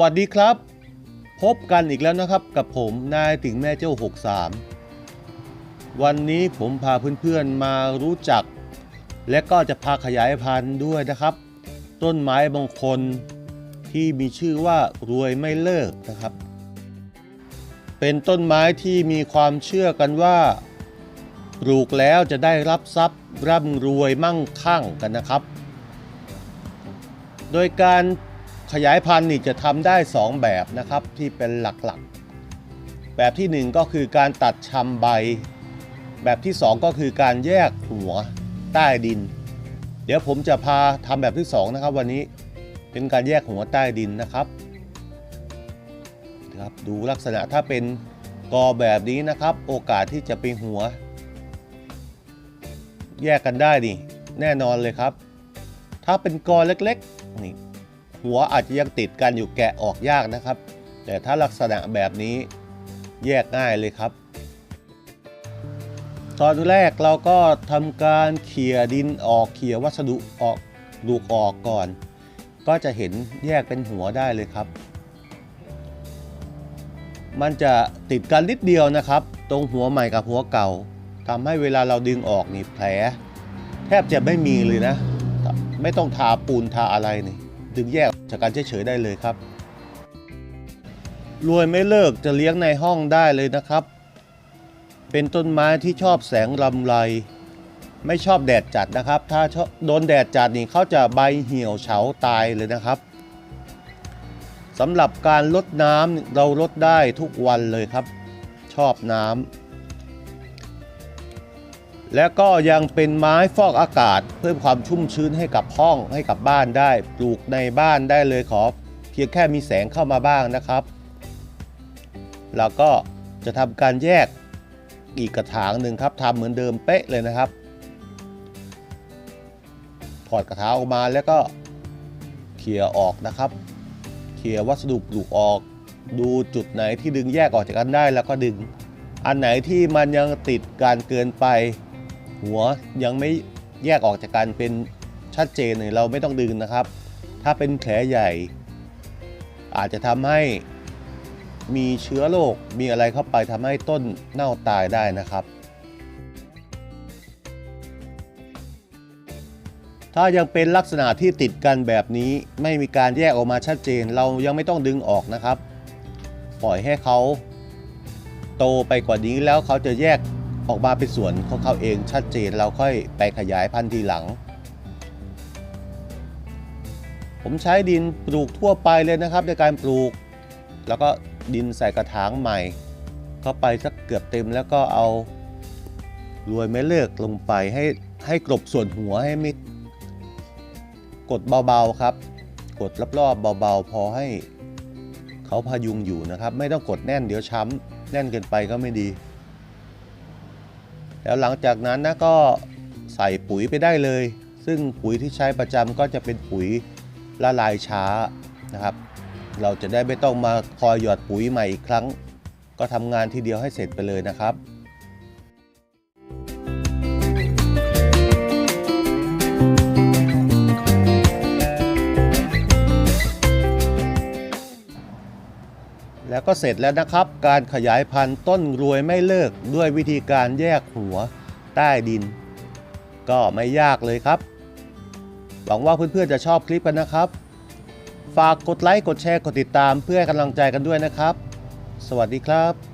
วัสดีครับ พบกันอีกแล้วนะครับกับผมนายติ่งแม่เจ้า 63 วันนี้ผมพาเพื่อนๆมารู้จัก และก็จะพาขยายพันธุ์ด้วยนะครับ ต้นไม้บางคนที่มีชื่อว่ารวยไม่เลิกนะครับ เป็นต้นไม้ที่มีความเชื่อกันว่าปลูกแล้วจะได้รับทรัพย์ร่ำรวยมั่งคั่งกันนะครับ โดยการ ขยายพันธุ์นี่จะทำได้ 2 แบบนะครับที่เป็นหลักๆ แบบทีหนึ่1 ก็คือการตัดชำใบ แบบที่ 2 ก็คือการแยกหัวใต้ดิน เดี๋ยวผมจะพาทำแบบที่ 2 นะครับ วันนี้เป็นการแยกหัวใต้ดินนะครับครับดูลักษณะถ้าเป็นกอแบบนี้นะครับ โอกาสที่จะเป็นหัว แยกกันได้นี่แน่นอนเลยครับ ถ้าเป็นกอเล็กๆนี่ หัวอาจจะยังติดกันอยู่แกะออกยากนะครับ แต่ถ้าลักษณะแบบนี้แยกง่ายเลยครับ ตอนแรกเราก็ทำการเขี่ยดินออกเขี่ยวัสดุออกลูกออกก่อน ก็จะเห็นแยกเป็นหัวได้เลยครับ มันจะติดกันนิดเดียวนะครับ ตรงหัวใหม่กับหัวเก่าทำให้เวลาเราดึงออกนี่แผล แทบจะไม่มีเลยนะ ไม่ต้องทาปูนทาอะไรนี่ ดึงแยกจากการเฉยๆได้เลยครับ รวยไม่เลิกจะเลี้ยงในห้องได้เลยนะครับ เป็นต้นไม้ที่ชอบแสงลำไร ไม่ชอบแดดจัดนะครับ ถ้าโดนแดดจัดนี่เขาจะใบเหี่ยวเฉาตายเลยนะครับสำหรับการลดน้ำเราลดได้ทุกวันเลยครับ ชอบน้ำ และก็ยังเป็นไม้ฟอกอากาศ เพิ่มความชุ่มชื้นให้กับห้องให้กับบ้านได้ ปลูกในบ้านได้เลยขอ เพียงแค่มีแสงเข้ามาบ้างนะครับ แล้วก็จะทำการแยกอีกกระถางหนึ่งครับทำเหมือนเดิมเป๊ะเลยนะครับถอดกระถางออกมาแล้วก็เขี่ยออกนะครับเขี่ยวัสดุปลูกออก ดูจุดไหนที่ดึงแยกออกจากกันได้แล้วก็ดึง อันไหนที่มันยังติดการเกินไป หัวยังไม่แยกออกจากกันเป็นชัดเจนเลยเราไม่ต้องดึงนะครับ ถ้าเป็นแผลใหญ่ อาจจะทำให้มีเชื้อโรคมีอะไรเข้าไปทำให้ต้นเน่าตายได้นะครับ ถ้ายังเป็นลักษณะที่ติดกันแบบนี้ไม่มีการแยกออกมาชัดเจน เรายังไม่ต้องดึงออกนะครับ ปล่อยให้เขาโตไปกว่านี้แล้วเขาจะแยก ออกมาเป็นส่วนของเขาเองชัดเจนเราค่อยไปขยายพันธุ์ทีหลัง ผมใช้ดินปลูกทั่วไปเลยนะครับ ในการปลูก แล้วก็ดินใส่กระถางใหม่ เข้าไปสักเกือบเต็มแล้วก็เอารวยไม่เลิกลงไปให้ให้กลบส่วนหัวให้มิด กดเบาๆครับ กดรอบๆเบาๆ พอให้เขาพยุงอยู่นะครับ ไม่ต้องกดแน่นเดี๋ยวช้ำแน่นเกินไปก็ไม่ดี แล้วหลังจากนั้นนะก็ใส่ปุ๋ยไปได้เลย ซึ่งปุ๋ยที่ใช้ประจำก็จะเป็นปุ๋ยละลายช้านะครับ เราจะได้ไม่ต้องมาคอยหยอดปุ๋ยใหม่อีกครั้ง ก็ทำงานทีเดียวให้เสร็จไปเลยนะครับ แล้วก็เสร็จแล้วนะครับ การขยายพันธุ์ต้นรวยไม่เลิกด้วยวิธีการแยกหัวใต้ดิน ก็ไม่ยากเลยครับ หวังว่าเพื่อนๆจะชอบคลิปกันนะครับ ฝากกดไลค์กดแชร์กดติดตามเพื่อให้กำลังใจกันด้วยนะครับ สวัสดีครับ